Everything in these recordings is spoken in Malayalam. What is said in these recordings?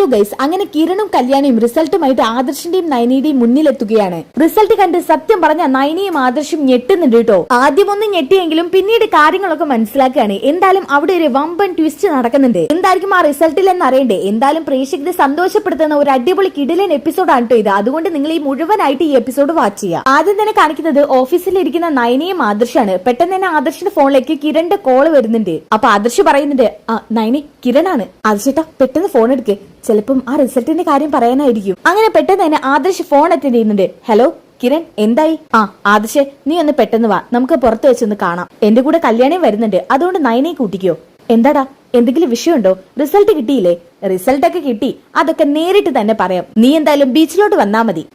ഹലോ ഗൈസ് അങ്ങനെ കിരണും കല്യാണിയും റിസൾട്ടുമായിട്ട് ആദർശിന്റെയും നയനിയുടെയും മുന്നിലെത്തുകയാണ്. റിസൾട്ട് കണ്ട് സത്യം പറഞ്ഞ നയനിയും ആദർശും ഞെട്ടുന്നുണ്ട് കേട്ടോ. ആദ്യം ഒന്ന് ഞെട്ടിയെങ്കിലും പിന്നീട് കാര്യങ്ങളൊക്കെ മനസ്സിലാക്കുകയാണ്. എന്തായാലും അവിടെ ഒരു വമ്പൻ ട്വിസ്റ്റ് നടക്കുന്നുണ്ട്. എന്തായിരിക്കും ആ റിസൾട്ടിൽ എന്ന് അറിയണ്ടേ? എന്തായാലും പ്രേക്ഷകരെ സന്തോഷപ്പെടുത്തുന്ന ഒരു അടിപൊളി കിടിലൻ എപ്പിസോഡാണ് കേട്ടോ ഇത്. അതുകൊണ്ട് നിങ്ങൾ ഈ മുഴുവനായിട്ട് ഈ എപ്പിസോഡ് വാച്ച് ചെയ്യുക. ആദ്യം തന്നെ കാണിക്കുന്നത് ഓഫീസിലിരിക്കുന്ന നയനിയും ആദർശാണ്. പെട്ടെന്ന് തന്നെ ആദർശിന്റെ ഫോണിലേക്ക് കിരണിന്റെ കോൾ വരുന്നുണ്ട്. അപ്പൊ ആദർശ് പറയുന്നുണ്ട് ആ നയനി കിരണാണ് ആദർശേട്ടാ പെട്ടെന്ന് ഫോൺ എടുക്ക്. ചിലപ്പം ആ റിസൾട്ടിന്റെ കാര്യം പറയാനായിരിക്കും. അങ്ങനെ പെട്ടെന്ന് തന്നെ ആദർശ് ഫോൺ അറ്റൻഡ് ചെയ്യുന്നുണ്ട്. ഹലോ കിരൺ എന്തായി? ആ ആദർശ് നീ ഒന്ന് പെട്ടെന്ന് വാ. നമുക്ക് പുറത്ത് വെച്ചൊന്ന് കാണാം. എന്റെ കൂടെ കല്യാണം വരുന്നുണ്ട്. അതുകൊണ്ട് നയനെ കൂട്ടിക്കോ. എന്താടാ? എന്തെങ്കിലും വിഷയമുണ്ടോ? റിസൾട്ട് കിട്ടിയില്ലേ? റിസൾട്ട് ഒക്കെ കിട്ടി. അതൊക്കെ നേരിട്ട് തന്നെ പറയാം. നീ എന്തായാലും ബീച്ചിലോട്ട് വന്നാ മതി.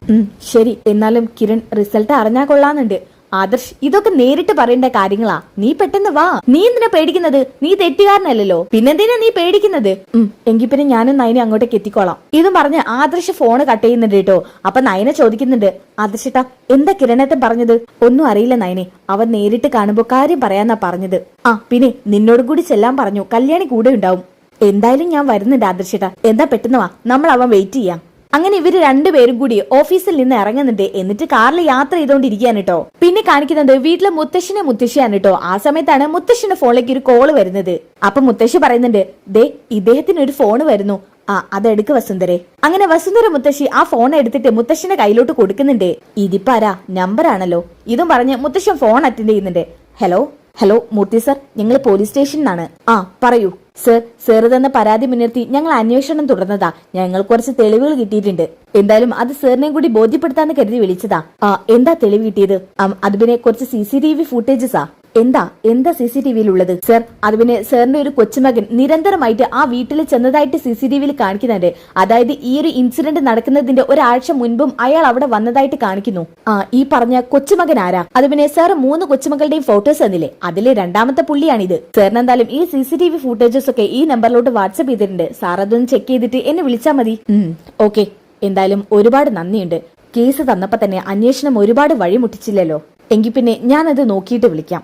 ശരി. എന്നാലും കിരൺ റിസൾട്ട് അറിഞ്ഞാ കൊള്ളാന്നുണ്ട് ആദർശ് ഇതൊക്കെ നേരിട്ട് പറയേണ്ട കാര്യങ്ങളാ. നീ പെട്ടെന്ന് വാ. നീ എന്തിനാ പേടിക്കുന്നത്? നീ തെറ്റുകാരനല്ലല്ലോ. പിന്നെന്തിനാ നീ പേടിക്കുന്നത്? എങ്കിൽ എങ്കി പിന്നെ ഞാനും നയനെ അങ്ങോട്ടേക്ക് എത്തിക്കോളാം. ഇതും പറഞ്ഞ് ആദർശ് ഫോണ് കട്ട് ചെയ്യുന്നുണ്ട് കേട്ടോ. അപ്പൊ നയനെ ചോദിക്കുന്നുണ്ട് ആദർശേട്ടാ എന്താ കിരണത്തെ പറഞ്ഞത്? ഒന്നും അറിയില്ല നയനെ. അവൻ നേരിട്ട് കാണുമ്പോ കാര്യം പറയാന്നാ പറഞ്ഞത്. ആ പിന്നെ നിന്നോടും കൂടി ചെല്ലാൻ പറഞ്ഞു. കല്യാണി കൂടെ ഉണ്ടാവും. എന്തായാലും ഞാൻ വരുന്നുണ്ട് ആദർശേട്ടാ എന്താ പെട്ടെന്ന് വാ. നമ്മൾ അവൻ വെയിറ്റ് ചെയ്യാം. അങ്ങനെ ഇവർ രണ്ടുപേരും കൂടി ഓഫീസിൽ നിന്ന് ഇറങ്ങുന്നുണ്ട്. എന്നിട്ട് കാറിൽ യാത്ര ചെയ്തുകൊണ്ടിരിക്കുകയാണ് കേട്ടോ പിന്നെ കാണിക്കുന്നത് വീട്ടിലെ മുത്തശ്ശിനെ മുത്തശ്ശിയാണ് കേട്ടോ ആ സമയത്താണ് മുത്തശ്ശിന്റെ ഫോണിലേക്ക് ഒരു കോൾ വരുന്നത്. അപ്പൊ മുത്തശ്ശി പറയുന്നുണ്ട് ദേ ഇദ്ദേഹത്തിന് ഒരു ഫോൺ വരുന്നു. ആ അതെടുക്ക് വസുന്ധരെ. അങ്ങനെ വസുന്ധര മുത്തശ്ശി ആ ഫോൺ എടുത്തിട്ട് മുത്തശ്ശിന്റെ കയ്യിലോട്ട് കൊടുക്കുന്നുണ്ട്. ഇതിപ്പാരാ നമ്പർ ആണല്ലോ. ഇതും പറഞ്ഞ് മുത്തശ്ശൻ ഫോൺ അറ്റൻഡ് ചെയ്യുന്നുണ്ട്. ഹലോ ഹലോ മൂർത്തി സർ ഞങ്ങൾ പോലീസ് സ്റ്റേഷനിലാണ് ആ പറയൂ. സർ സർ തന്ന പരാതി മുൻനിർത്തി ഞങ്ങൾ അന്വേഷണം തുടർന്നതാ. ഞങ്ങൾ കുറച്ച് തെളിവുകൾ കിട്ടിയിട്ടുണ്ട്. എന്തായാലും അത് സാറിനെയും കൂടി ബോധ്യപ്പെടുത്താന്ന് കരുതി വിളിച്ചതാ. ആ എന്താ തെളിവ് കിട്ടിയത്? അത് കുറച്ച് സി സി ടി വി ഫുട്ടേജസാ എന്താ? എന്താ സി സി ടി വിയിൽ ഉള്ളത് സർ അത് പിന്നെ സാറിന്റെ ഒരു കൊച്ചുമകൻ നിരന്തരമായിട്ട് ആ വീട്ടിൽ ചെന്നതായിട്ട് സി സി ടി വിയിൽ കാണിക്കുന്നുണ്ട്. അതായത് ഈ ഒരു ഇൻസിഡന്റ് നടക്കുന്നതിന്റെ ഒരാഴ്ച മുൻപും അയാൾ അവിടെ വന്നതായിട്ട് കാണിക്കുന്നു. ആ ഈ പറഞ്ഞ കൊച്ചുമകൻ ആരാ? അത് പിന്നെ സാർ മൂന്ന് കൊച്ചുമകളുടെയും ഫോട്ടോസ് തന്നില്ലേ? അതിലെ രണ്ടാമത്തെ പുള്ളിയാണിത്. സാറിന് എന്തായാലും ഈ C C T V footages ഒക്കെ ഈ നമ്പറിലോട്ട് വാട്സ്ആപ്പ് ചെയ്തിട്ടുണ്ട്. സാർ അതൊന്ന് ചെക്ക് ചെയ്തിട്ട് എന്നെ വിളിച്ചാൽ മതി. ഓക്കെ. എന്തായാലും ഒരുപാട് നന്ദിയുണ്ട്. കേസ് തന്നപ്പോ തന്നെ അന്വേഷണം ഒരുപാട് വഴിമുട്ടിച്ചില്ലല്ലോ. എങ്കിൽ പിന്നെ ഞാനത് നോക്കിയിട്ട് വിളിക്കാം.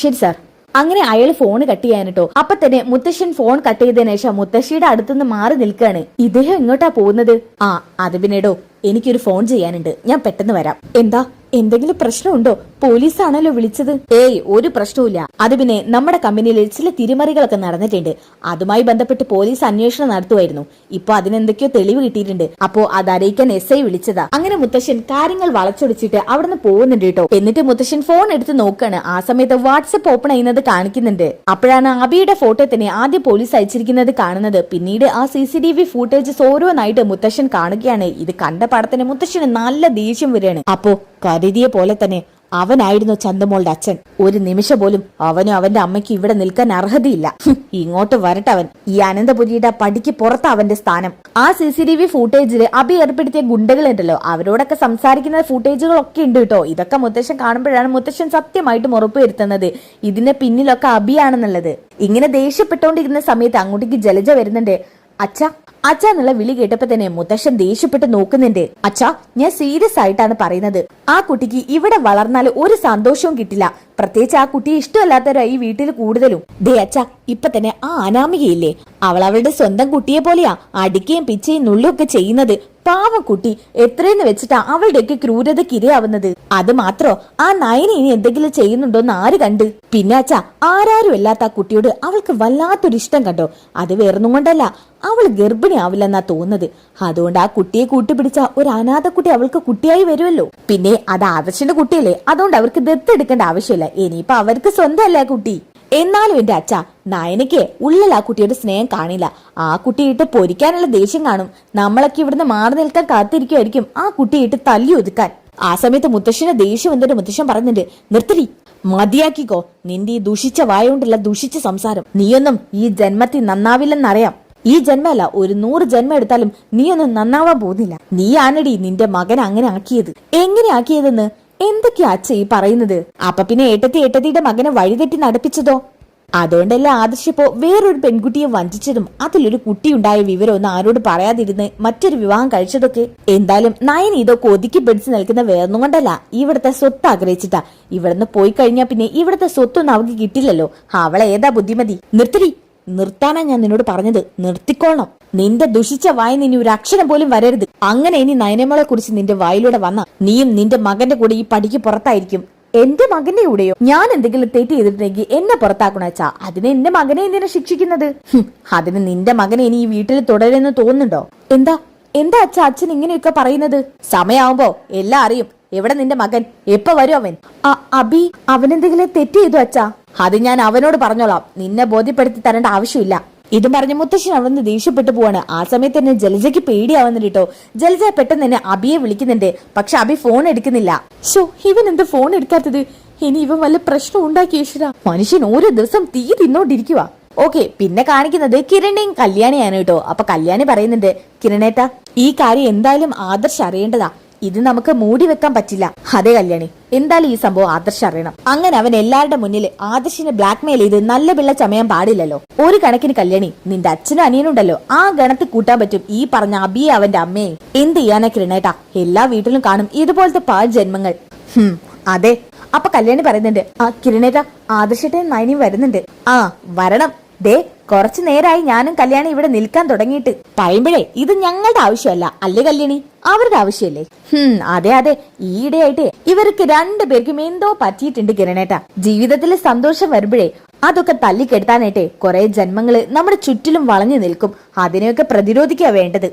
ശരി സാർ. അങ്ങനെ അയാൾ ഫോൺ കട്ട് ചെയ്യാൻ കേട്ടോ അപ്പൊ തന്നെ മുത്തശ്ശൻ ഫോൺ കട്ട് ചെയ്തതിനു ശേഷം മുത്തശ്ശിയുടെ അടുത്തുനിന്ന് മാറി നിൽക്കുകയാണ് ഇദ്ദേഹം എങ്ങോട്ടാ പോകുന്നത്? ആ അത് പിന്നെടോ എനിക്കൊരു ഫോൺ ചെയ്യാനുണ്ട്. ഞാൻ പെട്ടെന്ന് വരാം. എന്താ? എന്തെങ്കിലും പ്രശ്നമുണ്ടോ? പോലീസാണല്ലോ വിളിച്ചത്. ഏയ് ഒരു പ്രശ്നവുമില്ല. അത് പിന്നെ നമ്മുടെ കമ്പനിയിൽ ചില തിരിമറികളൊക്കെ നടന്നിട്ടുണ്ട്. അതുമായി ബന്ധപ്പെട്ട് പോലീസ് അന്വേഷണം നടത്തുമായിരുന്നു. ഇപ്പൊ അതിനെന്തൊക്കെയോ തെളിവ് കിട്ടിയിട്ടുണ്ട്. അപ്പോ അത് അറിയിക്കാൻ എസ് ഐ വിളിച്ചതാ. അങ്ങനെ മുത്തശ്ശൻ കാര്യങ്ങൾ വളച്ചൊടിച്ചിട്ട് അവിടുന്ന് പോകുന്നുണ്ട് കേട്ടോ. എന്നിട്ട് മുത്തശ്ശൻ ഫോൺ എടുത്ത് നോക്കാണ്. ആ സമയത്ത് വാട്സപ്പ് ഓപ്പൺ ചെയ്യുന്നത് കാണിക്കുന്നുണ്ട്. അപ്പോഴാണ് അബിയുടെ ഫോട്ടോ തന്നെ ആദ്യം പോലീസ് അയച്ചിരിക്കുന്നത് കാണുന്നത്. പിന്നീട് ആ C C T V footages ഓരോന്നായിട്ട് മുത്തശ്ശൻ കാണുകയാണ്. ഇത് കണ്ട പടത്തിന് മുത്തശ്ശന് നല്ല ദേഷ്യം വരികയാണ്. അപ്പോ കരുതിയ പോലെ തന്നെ അവനായിരുന്നു ചന്തമോളുടെ അച്ഛൻ. ഒരു നിമിഷം പോലും അവനും അവന്റെ അമ്മയ്ക്ക് ഇവിടെ നിൽക്കാൻ അർഹതയില്ല. ഇങ്ങോട്ട് വരട്ടെ അവൻ. ഈ അനന്തപുരിയുടെ പടിക്ക് പുറത്ത് അവന്റെ സ്ഥാനം. ആ സി സി ടി വി ഫുട്ടേജിൽ അഭി ഏർപ്പെടുത്തിയ ഗുണ്ടകളുണ്ടല്ലോ അവരോടൊക്കെ സംസാരിക്കുന്ന ഫുട്ടേജുകളൊക്കെ ഉണ്ട് കേട്ടോ. ഇതൊക്കെ മുത്തശ്ശൻ കാണുമ്പോഴാണ് മുത്തശ്ശൻ സത്യമായിട്ടും ഉറപ്പുവരുത്തുന്നത്. ഇതിന്റെ പിന്നിലൊക്കെ അഭിയാണെന്നുള്ളത്. ഇങ്ങനെ ദേഷ്യപ്പെട്ടുകൊണ്ടിരുന്ന സമയത്ത് അങ്ങോട്ടേക്ക് ജലജ വരുന്നുണ്ട്. അച്ഛ അച്ഛ എന്നുള്ള വിളി കേട്ടപ്പോ തന്നെ മുത്തശ്ശൻ ദേഷ്യപ്പെട്ട് നോക്കുന്നുണ്ട്. അച്ഛ ഞാൻ സീരിയസ് ആയിട്ടാണ് പറയുന്നത്. ആ കുട്ടിക്ക് ഇവിടെ വളർന്നാൽ ഒരു സന്തോഷവും കിട്ടില്ല. പ്രത്യേകിച്ച് ആ കുട്ടിയെ ഇഷ്ടമല്ലാത്തവരായി വീട്ടിൽ കൂടുതലും. ദേ അച്ഛ ഇപ്പൊ തന്നെ ആ അനാമികയില്ലേ? അവൾ അവളുടെ സ്വന്തം കുട്ടിയെ പോലെയാ അടിക്കുകയും പിച്ചയും നുള്ളുമൊക്കെ ചെയ്യുന്നത്. പാവം കുട്ടി എത്രയെന്ന് വെച്ചിട്ടാ അവളുടെയൊക്കെ ക്രൂരതയ്ക്ക് ഇരയാവുന്നത്? അത് മാത്രോ? ആ നയന ഇനി എന്തെങ്കിലും ചെയ്യുന്നുണ്ടോന്ന് ആര് കണ്ട്? പിന്നെ അച്ഛാ ആരാരും അല്ലാത്ത ആ കുട്ടിയോട് അവൾക്ക് വല്ലാത്തൊരു ഇഷ്ടം കണ്ടോ? അത് വേറൊന്നും കൊണ്ടല്ല. അവൾ ഗർഭിണി ആവില്ലെന്നാ തോന്നുന്നത്. അതുകൊണ്ട് ആ കുട്ടിയെ കൂട്ടിപ്പിടിച്ച ഒരു അനാഥ കുട്ടി അവൾക്ക് കുട്ടിയായി വരുമല്ലോ. പിന്നെ അത് ആദർശന്റെ കുട്ടിയല്ലേ? അതുകൊണ്ട് അവർക്ക് ദത്തെടുക്കേണ്ട ആവശ്യമില്ല. ഇനിയിപ്പൊ അവർക്ക് സ്വന്തമല്ലേ കുട്ടി? എന്നാലും എന്റെ അച്ഛ നയനയ്ക്ക് ഉള്ളിൽ ആ കുട്ടിയുടെ സ്നേഹം കാണില്ല. ആ കുട്ടിയിട്ട് പൊരിക്കാനുള്ള ദേഷ്യം കാണും. നമ്മളൊക്കെ ഇവിടുന്ന് മാറി നിൽക്കാൻ കാത്തിരിക്കുമായിരിക്കും ആ കുട്ടിയിട്ട് തല്ലി ഒതുക്കാൻ. ആ സമയത്ത് മുത്തശ്ശന് ദേഷ്യം എന്തൊരു മുത്തശ്ശൻ പറയുന്നുണ്ട്. നിർത്തിരി മതിയാക്കിക്കോ. നിന്റെ ഈ ദുഷിച്ച വായുകൊണ്ടുള്ള ദുഷിച്ച സംസാരം. നീയൊന്നും ഈ ജന്മത്തിൽ നന്നാവില്ലെന്നറിയാം. ഈ ജന്മല്ല ഒരു നൂറ് ജന്മം എടുത്താലും നീയൊന്നും നന്നാവാൻ പോകുന്നില്ല. നീ നീയാണടി നിന്റെ മകൻ അങ്ങനെ ആക്കിയത്. എങ്ങനെ ആക്കിയതെന്ന് എന്തൊക്കെയാ അച്ഛ ഈ പറയുന്നത്? അപ്പൊ പിന്നെ ഏട്ടത്തി ഏട്ടത്തിയുടെ മകനെ വഴിതെറ്റി നടപ്പിച്ചതോ? അതുകൊണ്ടല്ലേ ആദർശിപ്പോ വേറൊരു പെൺകുട്ടിയെ വഞ്ചിച്ചതും അതിലൊരു കുട്ടിയുണ്ടായ വിവരമൊന്നും ആരോട് പറയാതിരുന്ന് മറ്റൊരു വിവാഹം കഴിച്ചതൊക്കെ? എന്തായാലും നയൻ ഇതൊക്കെ ഒതുക്കി പിടിച്ചു നിൽക്കുന്ന വേറൊന്നും കൊണ്ടല്ല. ഇവിടുത്തെ സ്വത്ത് ആഗ്രഹിച്ചിട്ടാ. ഇവിടുന്ന് പോയി കഴിഞ്ഞാ പിന്നെ ഇവിടുത്തെ സ്വത്തൊന്നും അവൾക്ക് കിട്ടില്ലല്ലോ. അവളെ ഏതാ ബുദ്ധിമതി? നിർത്തടി. നിർത്താനാ ഞാൻ നിന്നോട് പറഞ്ഞത്. നിർത്തിക്കോണം. നിന്റെ ദുഷിച്ച വായി ഇനി ഒരു അക്ഷരം പോലും വരരുത്. അങ്ങനെ ഇനി നയനമോളെ കുറിച്ച് നിന്റെ വായിലൂടെ വന്ന നീയും നിന്റെ മകന്റെ കൂടെ ഈ പടിക്ക് പുറത്തായിരിക്കും. എന്റെ മകന്റെ കൂടെയോ? ഞാൻ എന്തെങ്കിലും തെറ്റ് ചെയ്തിട്ടുണ്ടെങ്കിൽ എന്നെ പുറത്താക്കണച്ചാ അതിനെ എന്റെ മകനെ എന്തിനാ ശിക്ഷിക്കുന്നത്? അതിന് നിന്റെ മകനെ ഇനി ഈ വീട്ടിൽ തുടരുമെന്ന് തോന്നുന്നുണ്ടോ? എന്താ? എന്താ അച്ഛ അച്ഛൻ ഇങ്ങനെയൊക്കെ പറയുന്നത്? സമയാവുമ്പോ എല്ലാം അറിയും. എവിടെ നിന്റെ മകൻ? എപ്പോ വരും അവൻ? അബി അവനെന്തെങ്കിലും തെറ്റ് ചെയ്തു അച്ഛാ? അത് ഞാൻ അവനോട് പറഞ്ഞോളാം. നിന്നെ ബോധ്യപ്പെടുത്തി തരേണ്ട ആവശ്യമില്ല. ഇതും പറഞ്ഞ മുത്തശ്ശൻ അവിടുന്ന് ദേഷ്യപ്പെട്ടു പോവാണ്. ആ സമയത്ത് തന്നെ ജലജയ്ക്ക് പേടിയാവുന്നുണ്ട് കേട്ടോ. ജലജ പെട്ടെന്ന് തന്നെ അബിയെ വിളിക്കുന്നുണ്ട്. പക്ഷെ അബി ഫോൺ എടുക്കുന്നില്ല. ഷോ ഇവൻ എന്ത് ഫോൺ എടുക്കാത്തത്? ഇനി ഇവൻ വല്ല പ്രശ്നം ഉണ്ടാക്കി മനുഷ്യൻ ഓരോ ദിവസം തീ തിന്നോണ്ടിരിക്കുക ഓക്കെ പിന്നെ കാണിക്കുന്നത് കിരണിയും കല്യാണിയാണ് കേട്ടോ. അപ്പൊ കല്യാണി പറയുന്നുണ്ട് കിരണേട്ട ഈ കാര്യം എന്തായാലും ആദർശ് അറിയേണ്ടതാ. ഇത് നമുക്ക് മൂടി വെക്കാൻ പറ്റില്ല. അതെ കല്യാണി. എന്തായാലും ഈ സംഭവം ആദർശ് അറിയണം. അങ്ങനെ അവൻ എല്ലാവരുടെ മുന്നിൽ ആദർശിനെ ബ്ലാക്ക്മെയിൽ ചെയ്ത് നല്ല പിള്ള ചമയാൻ പാടില്ലല്ലോ. ഒരു കണക്കിന് കല്യാണി നിന്റെ അച്ഛനും അനിയനുണ്ടല്ലോ ആ ഗണത്തിൽ കൂട്ടാൻ പറ്റും ഈ പറഞ്ഞ അബിയെ അവന്റെ അമ്മയെ. എന്ത് ചെയ്യാനാ കിരണേട്ടാ? എല്ലാ വീട്ടിലും കാണും ഇതുപോലത്തെ പാ ജന്മങ്ങൾ. ഹും, അതെ. അപ്പൊ കല്യാണി പറയുന്നുണ്ട് ആ കിരണേട്ട ആദർശേട്ടൻ നയനിയും വരുന്നുണ്ട്. ആ വരണം. ദേ കുറച്ചു നേരായി ഞാനും കല്യാണി ഇവിടെ നിൽക്കാൻ തുടങ്ങിയിട്ട്. പറയുമ്പോഴേ ഇത് ഞങ്ങളുടെ ആവശ്യമല്ല അല്ലേ കല്യാണി? അവരുടെ ആവശ്യമല്ലേ? ഹും അതെ അതെ. ഈയിടെയായിട്ട് ഇവർക്ക് രണ്ടുപേർക്കും എന്തോ പറ്റിയിട്ടുണ്ട് കിരണേട്ട. ജീവിതത്തിൽ സന്തോഷം വരുമ്പോഴേ അതൊക്കെ തല്ലിക്കെടുത്താനായിട്ടെ കുറെ ജന്മങ്ങൾ നമ്മുടെ ചുറ്റിലും വളഞ്ഞു നിൽക്കും. അതിനെയൊക്കെ പ്രതിരോധിക്കുക വേണ്ടത്.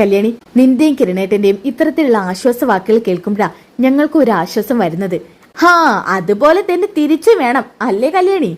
കല്യാണി നിന്റെയും കിരണേട്ടന്റെയും ഇത്തരത്തിലുള്ള ആശ്വാസ വാക്കുകൾ കേൾക്കുമ്പോഴാ ഞങ്ങൾക്ക് ഒരു ആശ്വാസം വരുന്നത്. ഹാ അതുപോലെ തന്നെ തിരിച്ചു വേണം. അല്ലേ കല്യാണി?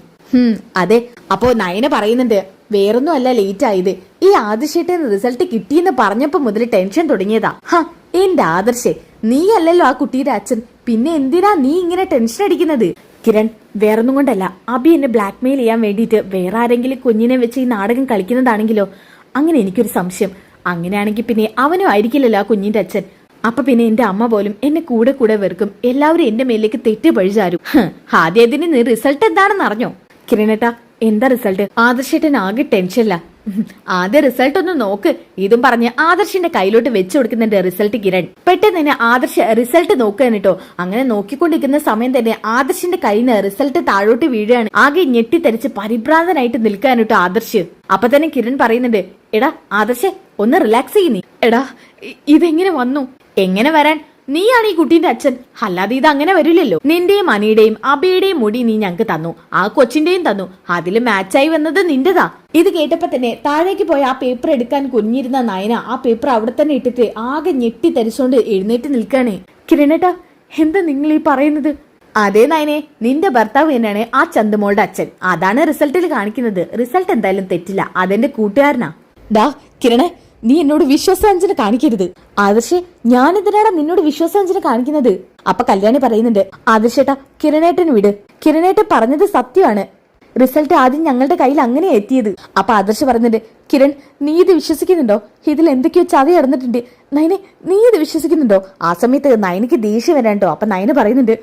അതെ. അപ്പോ നയന പറയുന്നുണ്ട് വേറൊന്നും അല്ല ലേറ്റ് ആയത് ഈ ആദർശേട്ടന് റിസൾട്ട് കിട്ടിയെന്ന് പറഞ്ഞപ്പോ മുതൽ ടെൻഷൻ തുടങ്ങിയതാ. ഹ എന്റെ ആദർശേ നീ അല്ലല്ലോ ആ കുട്ടിയുടെ അച്ഛൻ. പിന്നെ എന്തിനാ നീ ഇങ്ങനെ ടെൻഷൻ അടിക്കുന്നത്? കിരൺ വേറൊന്നും കൊണ്ടല്ല. അബി എന്നെ ബ്ലാക്ക്മെയിൽ ചെയ്യാൻ വേണ്ടിയിട്ട് വേറെ ആരെങ്കിലും കുഞ്ഞിനെ വെച്ച് ഈ നാടകം കളിക്കുന്നതാണെങ്കിലോ? അങ്ങനെ എനിക്കൊരു സംശയം. അങ്ങനെയാണെങ്കിൽ പിന്നെ അവനും ആയിരിക്കില്ലല്ലോ ആ കുഞ്ഞിന്റെ അച്ഛൻ. അപ്പൊ പിന്നെ എന്റെ അമ്മ പോലും എന്നെ കൂടെ കൂടെ വെറുക്കും. എല്ലാവരും എന്റെ മേലേക്ക് തെറ്റ് പഴിചാരും. ആദ്യത്തിന് നീ റിസൾട്ട് എന്താണെന്ന് അറിഞ്ഞോ? കിരണേട്ടാ എന്താ റിസൾട്ട്? ആദർശേട്ടൻ ആകെ ടെൻഷനില്ല ആദ്യ റിസൾട്ട് ഒന്ന് നോക്ക്. ഇതും പറഞ്ഞ് ആദർശിന്റെ കയ്യിലോട്ട് വെച്ചു കൊടുക്കുന്നുണ്ട് റിസൾട്ട് കിരൺ. പെട്ടെന്ന് തന്നെ ആദർശ റിസൾട്ട് നോക്കുക കേട്ടോ അങ്ങനെ നോക്കിക്കൊണ്ടിരിക്കുന്ന സമയം തന്നെ ആദർശിന്റെ കയ്യിൽ നിന്ന് റിസൾട്ട് താഴോട്ട് വീഴുകയാണ്. ആകെ ഞെട്ടിത്തരിച്ച് പരിഭ്രാന്തനായിട്ട് നിൽക്കാൻ കേട്ടോ ആദർശ്. അപ്പൊ തന്നെ കിരൺ പറയുന്നുണ്ട് എടാ ആദർശ് ഒന്ന് റിലാക്സ് ചെയ്യുന്നേ എടാ ഇതെങ്ങനെ വന്നു? എങ്ങനെ വരാൻ? നീയാണ് ഈ കുട്ടീന്റെ അച്ഛൻ. അല്ലാതെ ഇത് അങ്ങനെ വരില്ലല്ലോ. നിന്റെയും അനിയുടെയും അബിയുടെയും മുടി നീ ഞങ്ങക്ക് തന്നു. ആ കൊച്ചിന്റെയും തന്നു. അതിൽ മാച്ചായി വന്നത് നിന്റെതാ. ഇത് കേട്ടപ്പോ തന്നെ താഴേക്ക് പോയ ആ പേപ്പർ എടുക്കാൻ കുഞ്ഞിരുന്ന നയന ആ പേപ്പർ അവിടെ തന്നെ ഇട്ടിട്ട് ആകെ ഞെട്ടി തരിച്ചോണ്ട് എഴുന്നേറ്റ് നിൽക്കണേ. കിരണേട്ടാ എന്താ നിങ്ങൾ ഈ പറയുന്നത്? അതേ നയനെ നിന്റെ ഭർത്താവ് തന്നെയാണ് ആ ചന്തുമോളുടെ അച്ഛൻ. അതാണ് റിസൾട്ടിൽ കാണിക്കുന്നത്. റിസൾട്ട് എന്തായാലും തെറ്റില്ല. അതെന്റെ കൂട്ടുകാരനാ. ദാ കിരണേ നീ എന്നോട് വിശ്വാസവഞ്ചന കാണിക്കരുത്. ആദർശ് ഞാൻ എന്തിനാടാ നിന്നോട് വിശ്വാസവഞ്ചന കാണിക്കുന്നത്? അപ്പൊ കല്യാണി പറയുന്നുണ്ട് ആദർശേട്ടാ കിരണേട്ടൻ വിട്. കിരണേട്ടൻ പറഞ്ഞത് സത്യമാണ്. റിസൾട്ട് ആദ്യം ഞങ്ങളുടെ കയ്യിൽ അങ്ങനെ എത്തിയത്. അപ്പൊ ആദർശ് പറയുന്നുണ്ട് കിരൺ നീ ഇത് വിശ്വസിക്കുന്നുണ്ടോ? ഇതിൽ എന്തൊക്കെയോ ചതി നടന്നിട്ടുണ്ട്. നയനെ നീ ഇത് വിശ്വസിക്കുന്നുണ്ടോ? ആ സമയത്ത് നയനക്ക് ദേഷ്യം വരാണ്ടോ അപ്പൊ നയന പറയുന്നുണ്ട്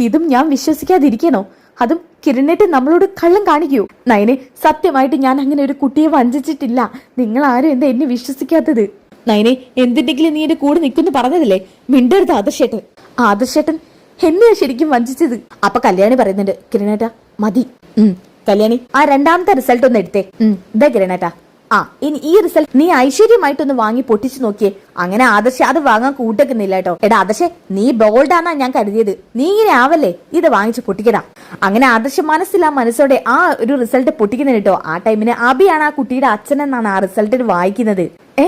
ഇതും ഞാൻ വിശ്വസിക്കാതിരിക്കണോ? അതും കിരണേട്ട് നമ്മളോട് കള്ളം കാണിക്കൂ. നയനെ സത്യമായിട്ട് ഞാൻ അങ്ങനെ ഒരു കുട്ടിയെ വഞ്ചിച്ചിട്ടില്ല. നിങ്ങൾ ആരും എന്താ എന്നെ വിശ്വസിക്കാത്തത്. നയനെ എന്തിണ്ടെങ്കിലും നീ എന്റെ കൂടെ നിൽക്കുന്നു പറഞ്ഞതല്ലേ? മിണ്ടരുത് ആദർശേട്ടൻ. ആദർശേട്ടൻ എന്നെയാ ശരിക്കും വഞ്ചിച്ചത്. അപ്പൊ കല്യാണി പറയുന്നുണ്ട് കിരണേട്ട മതി. ഉം കല്യാണി. ആ രണ്ടാമത്തെ റിസൾട്ട് ഒന്ന് എടുത്തേ. ഉം ഇതാ കിരണേട്ടാ ആ ഇനി ഈ റിസൾട്ട് നീ ഐശ്വര്യമായിട്ടൊന്ന് വാങ്ങി പൊട്ടിച്ചു നോക്കിയേ. അങ്ങനെ ആദർശ അത് വാങ്ങാൻ കൂട്ടക്കുന്നില്ല കേട്ടോ. എടാ ആദർശേ നീ ബോൾഡാന്നാ ഞാൻ കരുതിയത്. നീ ഇങ്ങനെ ആവല്ലേ? ഇത് വാങ്ങിച്ച് പൊട്ടിക്കടാ. അങ്ങനെ ആദർശ മനസ്സിലാ മനസ്സോടെ ആ ഒരു റിസൾട്ട് പൊട്ടിക്കുന്നത് കേട്ടോ. ആ ടൈമിന് അബിയാണ് ആ കുട്ടിയുടെ അച്ഛൻ എന്നാണ് ആ റിസൾട്ടിൽ വായിക്കുന്നത്. ഏ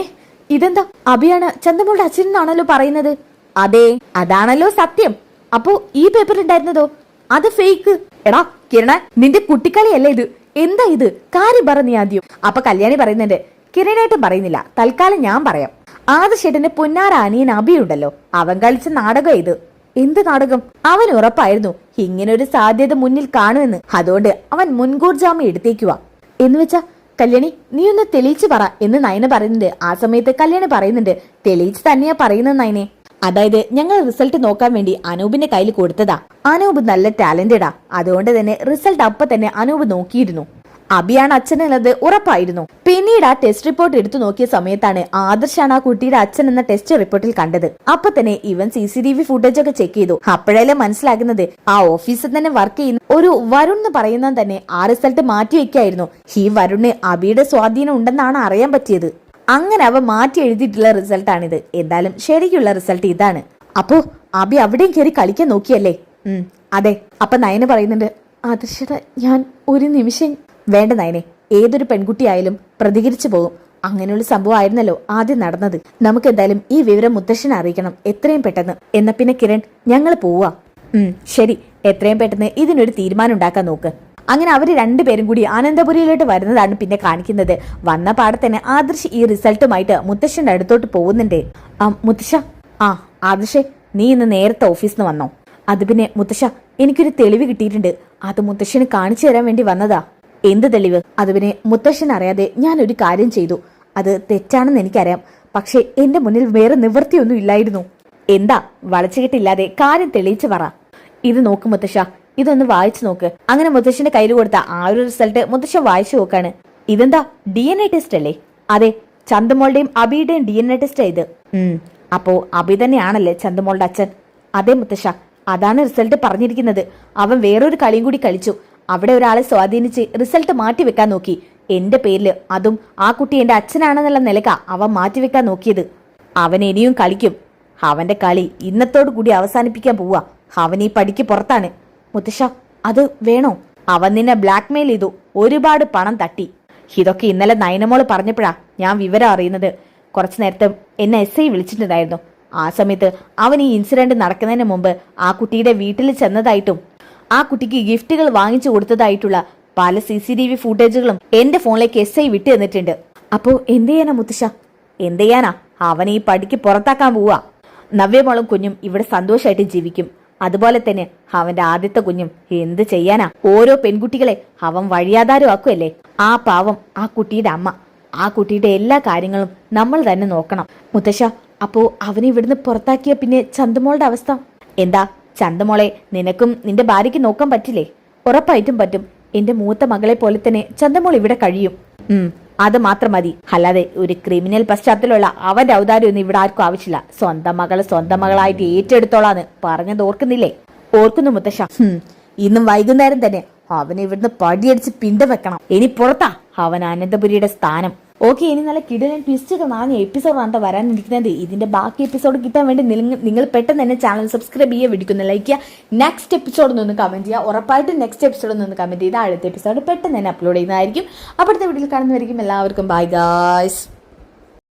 ഇതെന്താ? അബിയാണ് ചന്ദമോളുടെ അച്ഛൻ എന്നാണല്ലോ പറയുന്നത്? അതെ അതാണല്ലോ സത്യം. അപ്പോ ഈ പേപ്പർ ഉണ്ടായിരുന്നതോ? അത് ഫേക്ക് എടാ കിരണ നിന്റെ കുട്ടിക്കളിയല്ലേ ഇത്? എന്താ ഇത്? കാര്യം പറ നീ ആദ്യം. അപ്പൊ കല്യാണി പറയുന്നുണ്ട് കിരണേട്ടൻ പറയുന്നില്ല. തൽക്കാലം ഞാൻ പറയാം. ആദശേട്ടന്റെ പൊന്നാര അനിയൻ അഭിയുണ്ടല്ലോ അവൻ കളിച്ച നാടകം ഇത് എന്ത് നാടകം? അവൻ ഉറപ്പായിരുന്നു ഇങ്ങനൊരു സാധ്യത മുന്നിൽ കാണുമെന്ന്. അതുകൊണ്ട് അവൻ മുൻകൂർ ജാമ്യം എടുത്തേക്കുക എന്ന് വെച്ചാ കല്യാണി നീ ഒന്ന് തെളിയിച്ച് പറ എന്ന് നയന പറയുന്നുണ്ട്. ആ സമയത്ത് കല്യാണി പറയുന്നുണ്ട് തെളിയിച്ച് തന്നെയാ പറയുന്നത് നയനെ. അതായത് ഞങ്ങൾ റിസൾട്ട് നോക്കാൻ വേണ്ടി അനൂപിന്റെ കയ്യിൽ കൊടുത്തതാ. അനൂപ് നല്ല ടാലന്റഡാ അതുകൊണ്ട് തന്നെ റിസൾട്ട് അപ്പൊ തന്നെ അനൂപ് നോക്കിയിരുന്നു. അബിയാണ് അച്ഛനുള്ളത് ഉറപ്പായിരുന്നു. പിന്നീട് ആ ടെസ്റ്റ് റിപ്പോർട്ട് എടുത്തു നോക്കിയ സമയത്താണ് ആദർശാണ് ആ കുട്ടിയുടെ അച്ഛൻ എന്ന ടെസ്റ്റ് റിപ്പോർട്ടിൽ കണ്ടത്. അപ്പൊ തന്നെ ഇവൻ C C T V footage ഒക്കെ ചെക്ക് ചെയ്തു. അപ്പോഴല്ലേ മനസ്സിലാകുന്നത്? ആ ഓഫീസിൽ തന്നെ വർക്ക് ചെയ്യുന്ന ഒരു വരുൺ എന്ന് പറയുന്ന തന്നെ ആ റിസൾട്ട് മാറ്റി വെക്കായിരുന്നു. ഈ വരുണ് അബിയുടെ സ്വാധീനം ഉണ്ടെന്നാണ് അറിയാൻ പറ്റിയത്. അങ്ങനെ അവ മാറ്റി എഴുതിയിട്ടുള്ള റിസൾട്ടാണിത് എന്തായാലും ശരിക്കുള്ള റിസൾട്ട് ഇതാണ്. അപ്പോ അബി അവിടെയും കയറി കളിക്കാൻ നോക്കിയല്ലേ? ഉം അതെ. അപ്പൊ നയന പറയുന്നുണ്ട് അദർശത ഞാൻ ഒരു നിമിഷം വേണ്ട നയനെ. ഏതൊരു പെൺകുട്ടിയായാലും പ്രതികരിച്ചു പോകും. അങ്ങനെയുള്ള സംഭവം ആയിരുന്നല്ലോ ആദ്യം നടന്നത്. നമുക്ക് എന്തായാലും ഈ വിവരം മുത്തശ്ശനെ അറിയിക്കണം. എത്രയും പെട്ടെന്ന്. എന്നാ പിന്നെ കിരൺ ഞങ്ങൾ പോവാ. ഉം ശരി. എത്രയും പെട്ടെന്ന് ഇതിനൊരു തീരുമാനം ഉണ്ടാക്കാൻ നോക്ക്. അങ്ങനെ അവർ രണ്ടുപേരും കൂടി ആനന്ദപുരിയിലോട്ട് വരുന്നതാണ് പിന്നെ കാണിക്കുന്നത്. വന്ന പാടെ തന്നെ ആദർശ് ഈ റിസൾട്ടുമായിട്ട് മുത്തശ്ശന്റെ അടുത്തോട്ട് പോകുന്നുണ്ട്. മുത്തശ്ശ. ആ ആദർശേ നീ ഇന്ന് നേരത്തെ ഓഫീസിൽ നിന്ന് വന്നോ. അത് പിന്നെ മുത്തശ്ശ എനിക്കൊരു തെളിവ് കിട്ടിയിട്ടുണ്ട്. അത് മുത്തശ്ശന് കാണിച്ചു തരാൻ വേണ്ടി വന്നതാ. എന്ത് തെളിവ്? അത് പിന്നെ മുത്തശ്ശൻ അറിയാതെ ഞാൻ ഒരു കാര്യം ചെയ്തു. അത് തെറ്റാണെന്ന് എനിക്കറിയാം. പക്ഷേ എന്റെ മുന്നിൽ വേറെ നിവൃത്തിയൊന്നും ഇല്ലായിരുന്നു. എന്താ വളച്ചുകെട്ടില്ലാതെ കാര്യം തെളിയിച്ചു പറ. ഇത് നോക്ക് മുത്തശ്ശ. ഇതൊന്ന് വായിച്ചു നോക്ക്. അങ്ങനെ മുത്തശ്ശന്റെ കയ്യിൽ കൊടുത്ത ആ ഒരു റിസൾട്ട് മുത്തശ്ശൻ വായിച്ചു നോക്കാണ്. ഇതെന്താ? ഡി എൻ എ ടെസ്റ്റ് അല്ലേ? അതെ ചന്ദമോളുടെയും അബിയുടെയും ഡി എൻ എ ടെസ്റ്റ് ഇത്. ഉം അപ്പോ അബി തന്നെയാണല്ലേ ചന്ദമോളുടെ അച്ഛൻ? അതെ മുത്തശ്ശ അതാണ് റിസൾട്ട് പറഞ്ഞിരിക്കുന്നത്. അവൻ വേറൊരു കളിയും കൂടി കളിച്ചു. അവിടെ ഒരാളെ സ്വാധീനിച്ച് റിസൾട്ട് മാറ്റിവെക്കാൻ നോക്കി. എന്റെ പേരിൽ അതും ആ കുട്ടി എന്റെ അച്ഛനാണെന്നുള്ള നിലക്ക അവൻ മാറ്റിവെക്കാൻ നോക്കിയത്. അവൻ ഇനിയും കളിക്കും. അവന്റെ കളി ഇന്നത്തോടു കൂടി അവസാനിപ്പിക്കാൻ പോവാ. അവൻ ഈ പടിക്ക് പുറത്താണ്. മുത്തശ്ശ അത് വേണോ? അവൻ നിന്നെ ബ്ലാക്ക്മെയിൽ ചെയ്തു. ഒരുപാട് പണം തട്ടി. ഇതൊക്കെ ഇന്നലെ നയനമോൾ പറഞ്ഞപ്പോഴാ ഞാൻ വിവരം അറിയുന്നത്. കുറച്ചു നേരത്തെ എന്നെ എസ് ഐ വിളിച്ചിട്ടുണ്ടായിരുന്നു. ആ സമയത്ത് അവൻ ഈ ഇൻസിഡന്റ് നടക്കുന്നതിന് മുമ്പ് ആ കുട്ടിയുടെ വീട്ടിൽ ചെന്നതായിട്ടും ആ കുട്ടിക്ക് ഗിഫ്റ്റുകൾ വാങ്ങിച്ചു കൊടുത്തതായിട്ടുള്ള പല സി സി ടി വി ഫുട്ടേജുകളും എന്റെ ഫോണിലേക്ക് എസ് ഐ വിട്ടു തന്നിട്ടുണ്ട്. അപ്പോ എന്ത് ചെയ്യാനാ മുത്തശ്ശ? എന്ത് ചെയ്യാനാ? അവനെ ഈ പടിക്ക് പുറത്താക്കാൻ പോവാ. നവ്യമോളും കുഞ്ഞും ഇവിടെ സന്തോഷമായിട്ട് ജീവിക്കും. അതുപോലെ തന്നെ അവന്റെ ആദ്യത്തെ കുഞ്ഞും എന്ത് ചെയ്യാനാ? ഓരോ പെൺകുട്ടികളെ അവൻ വഴിയാധാരമാക്കുമല്ലേ ആ പാവം ആ കുട്ടിയുടെ അമ്മ. ആ കുട്ടിയുടെ എല്ലാ കാര്യങ്ങളും നമ്മൾ തന്നെ നോക്കണം. മുത്തശ്ശ അപ്പോ അവനെ ഇവിടുന്ന് പുറത്താക്കിയ പിന്നെ ചന്തമോളുടെ അവസ്ഥ? എന്താ? ചന്തമോളെ നിനക്കും നിന്റെ ഭാര്യയ്ക്ക് നോക്കാൻ പറ്റില്ലേ? ഉറപ്പായിട്ടും പറ്റും. എന്റെ മൂത്ത മകളെ പോലെ തന്നെ ചന്തമോൾ ഇവിടെ കഴിയും. അത് മാത്രം മതി. അല്ലാതെ ഒരു ക്രിമിനൽ പശ്ചാത്തലമുള്ള അവന്റെ ഔദാര്യമൊന്നും ഇവിടെ ആർക്കും ആവശ്യമില്ല. സ്വന്തം മകൾ സ്വന്തം മകളായിട്ട് ഏറ്റെടുത്തോളാന്ന് പറഞ്ഞത് ഓർക്കുന്നില്ലേ? ഓർക്കുന്നു മുത്തശ്ശ. ഇന്നും വൈകുന്നേരം തന്നെ അവനെ ഇവിടുന്ന് പടിയടിച്ച് പിണ്ട വെക്കണം. ഇനി പുറത്താ അവൻ അനന്തപുരിയുടെ സ്ഥാനം. ഓക്കെ ഇനി നല്ല കിടലൻ ട്വിസ്റ്റൊക്കെ നാളെ എപ്പിസോഡാണ് വരാനിരിക്കുന്നത് ഇതിന്റെ ബാക്കി എപ്പിസോഡ് കിട്ടാൻ വേണ്ടി നിങ്ങൾ പെട്ടെന്ന് തന്നെ ചാനൽ സബ്സ്ക്രൈബ് ചെയ്യുക വിടിക്കുന്ന ലൈക്ക് ചെയ്യുക. നെക്സ്റ്റ് എപ്പിസോഡ് ഒന്ന് കമന്റ് ചെയ്യുക. ഉറപ്പായിട്ടും നെക്സ്റ്റ് എപ്പിസോഡ് ഒന്ന് കമന്റ് ചെയ്ത് അടുത്ത എപ്പിസോഡ് പെട്ടെന്ന് തന്നെ അപ്ലോഡ് ചെയ്യുന്നതായിരിക്കും. അപ്പോഴത്തെ വീഡിയോയിൽ കാണുന്നവരിക്കും എല്ലാവർക്കും ബൈ ഗായ്സ്